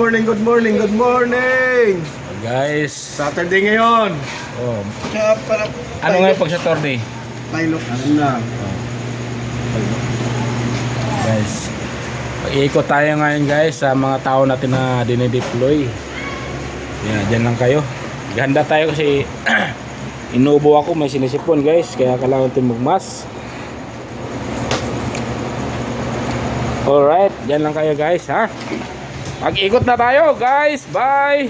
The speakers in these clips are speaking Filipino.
morning, good morning, good morning! Guys, Saturday ngayon. oh, Kaya para ano nga pag Saturday? pilot na. Guys, ikot tayo ngayon guys sa mga tao natin na dinideploy. Yan, dyan lang kayo. Ganda tayo kasi inuubo ako, may sinisipon guys, kaya kailangan natin magmas. Alright, dyan lang kayo guys ha. Mag-ikot na tayo guys, bye!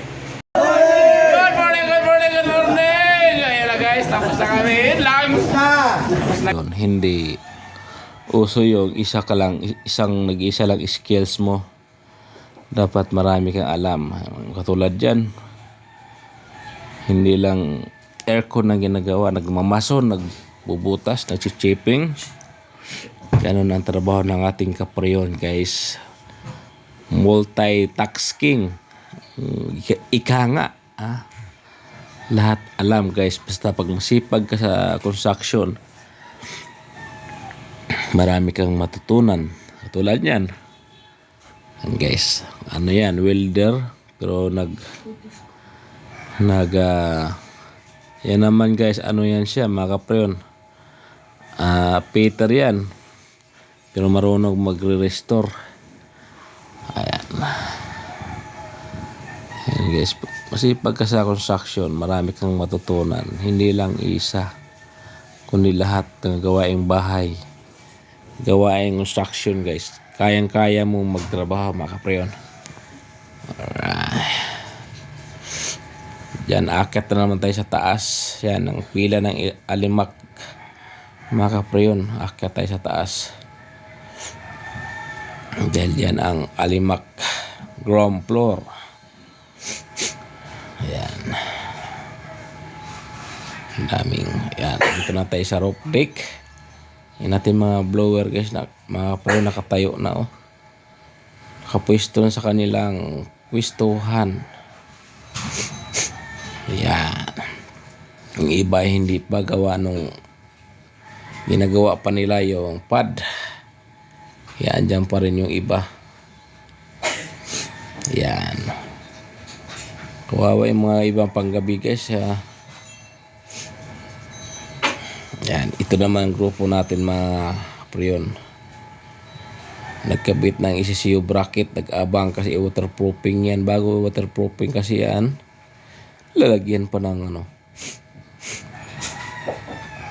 Good morning, good morning, good morning! Ayan na guys, tapos na kami. Lunch na! Hindi uso yung isa ka lang, isang nag-isa lang skills mo. Dapat marami kang alam. Katulad dyan, hindi lang aircon na ginagawa, nagmamason, nagbubutas, nagchichipping. Ganun ang trabaho ng ating kapriyon, guys. Multitasking. Ika, nga. Ah. Lahat alam, guys. Basta pag masipag ka sa construction, marami kang matutunan. Katulad yan. Yan, guys. Ano yan? Welder. Pero nag... Nag... ah, yan naman guys. Ano yan siya? Mga kapreyon. Ah, Peter yan. Pero marunong magre-restore. Ayan. Ayan guys. Masipag ka sa construction. Marami kang matutunan. Hindi lang isa. Kundi lahat ng gawaing bahay. Gawaing construction guys. Kayang-kaya mo magtrabaho mga kapreyon. Alright. Yan, akit na naman tayo sa taas. Yan, ang pila ng alimak. Mga kapreyon, akit tayo sa taas. Dahil yan ang alimak ground floor. Yan. Ang daming, yan. Dito na tayo sa roof deck. Yan natin mga blower guys, na, mga kapreyon nakatayo na oh. Nakapwesto na sa kanilang pwestuhan. Yan. Yung iba hindi pa gawa nung ginagawa pa nila yung pad. Yan, dyan pa rin yung iba. Yan. Kawawa yung mga ibang panggabi guys. Ha? Yan, ito naman ang grupo natin mga priyon. Nagkabit ng ECCU bracket, nag-abang kasi waterproofing yan. Bago waterproofing kasi yan, lalagyan pa ng ano,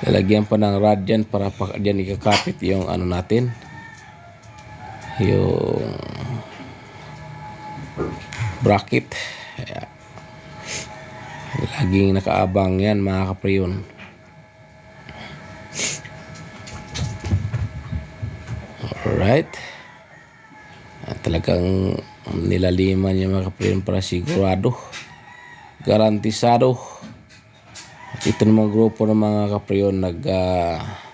lalagyan pa ng radiant para pa diyan ikakapit yung ano natin yung bracket. Ayan. laging nakaabang yan mga kapriyon alright. At talagang nilaliman yung mga kapriyon para sigurado. Garantisado. At ito namang grupo ng mga kapriyon nag ah,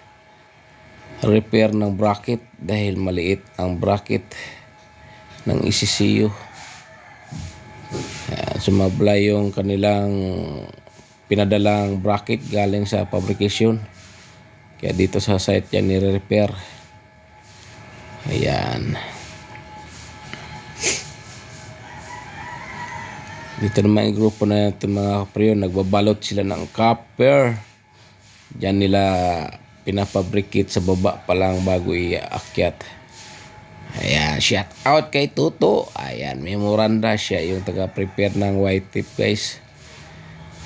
repair ng bracket dahil maliit ang bracket ng ECCU Ayan, sumablay yung kanilang pinadalang bracket galing sa fabrication. Kaya dito sa site yan nire-repair. Ayan. Dito naman yung grupo na ito mga kapriyon, nagbabalot sila ng copper. Diyan nila pinapabricate sa baba pa lang bago iakyat. Ayan, shout out kay Tuto. Ayan, memoranda siya yung taga-prepare ng white tip guys.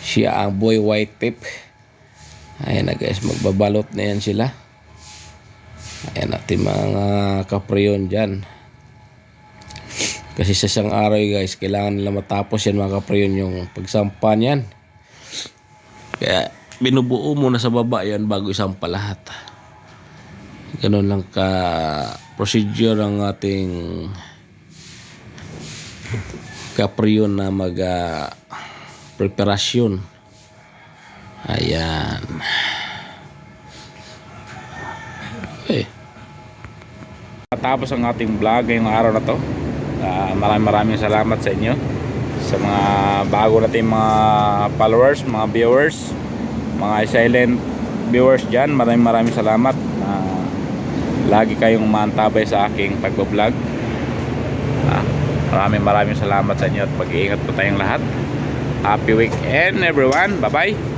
Siya ang boy white tip. Ayan na guys, magbabalot na yan sila. Ayan natin mga kapriyon dyan. Kasi sa isang araw guys, kailangan nila matapos yan mga kaprayon yung pagsampa niyan. Kaya binubuo muna sa baba yan bago isampa lahat. Ganun lang ka procedure ang ating kaprayon na mag ah, preparasyon. Ayan. Eh. Tapos ang ating vlog ngayong araw na to. Ah, maraming maraming salamat sa inyo sa mga bago nating mga followers, mga viewers, mga silent viewers dyan. Maraming maraming salamat. Ah, lagi kayong maantabay sa aking pagbablog. Ah, Maraming maraming salamat sa inyo at mag-iingat po tayong lahat. Happy weekend everyone. Bye-bye.